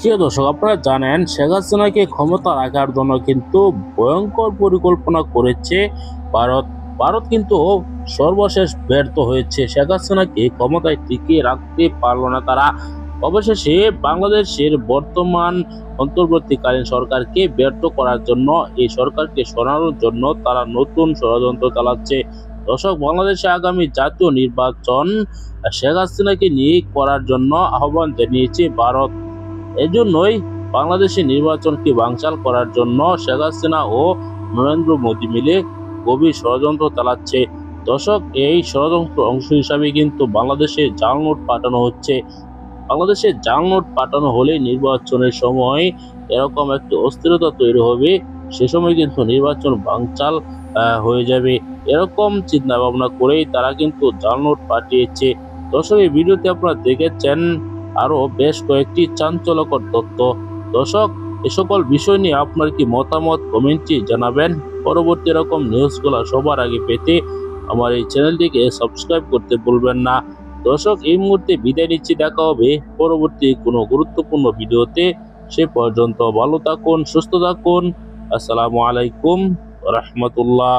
প্রিয় দর্শক, আপনারা জানেন শেখ হাসিনাকে ক্ষমতা রাখার জন্য কিন্তু ভয়ঙ্কর পরিকল্পনা করেছে ভারত। ভারত কিন্তু সর্বশেষ ব্যর্থ হয়েছে। শেখ হাসিনাকে ক্ষমতায় টিকিয়ে রাখতে পারল না তারা। অবশেষে বাংলাদেশের বর্তমান অন্তর্বর্তীকালীন সরকারকে ব্যর্থ করার জন্য, এই সরকারকে সরানোর জন্য তারা নতুন ষড়যন্ত্র চালাচ্ছে। দর্শক, বাংলাদেশে আগামী জাতীয় নির্বাচন শেখ হাসিনাকে নিয়ে করার জন্য আহ্বান জানিয়েছে ভারত। এজন্যই বাংলাদেশে নির্বাচনকে বাংচাল করার জন্য শেখ হাসিনা ও নরেন্দ্র মোদী মিলে গভীর ষড়যন্ত্র চালাচ্ছে। দর্শক, এই ষড়যন্ত্র অংশ হিসাবে কিন্তু বাংলাদেশে জাল নোট পাঠানো হচ্ছে। বাংলাদেশে জাল নোট পাঠানো হলে নির্বাচনের সময় এরকম একটি অস্থিরতা তৈরি হবে। সে সময় কিন্তু নির্বাচন বাংচাল হয়ে যাবে। এরকম চিন্তা ভাবনা করেই তারা কিন্তু জাল নোট পাঠিয়েছে। দর্শক, এই ভিডিওতে আপনারা দেখেছেন। আরও বেশ কয়েকটি চাঞ্চল্যকর তথ্য। দর্শক, এ সকল বিষয় নিয়ে আপনার কি মতামত কমেন্টটি জানাবেন। পরবর্তী এরকম নিউজগুলো সবার আগে পেতে আমার এই চ্যানেলটিকে সাবস্ক্রাইব করতে ভুলবেন না। দর্শক, এই মুহূর্তে বিদায় নিচ্ছি, দেখা হবে পরবর্তী কোনো গুরুত্বপূর্ণ ভিডিওতে। সে পর্যন্ত ভালো থাকুন, সুস্থ থাকুন। আসসালামু আলাইকুম রহমতুল্লাহ।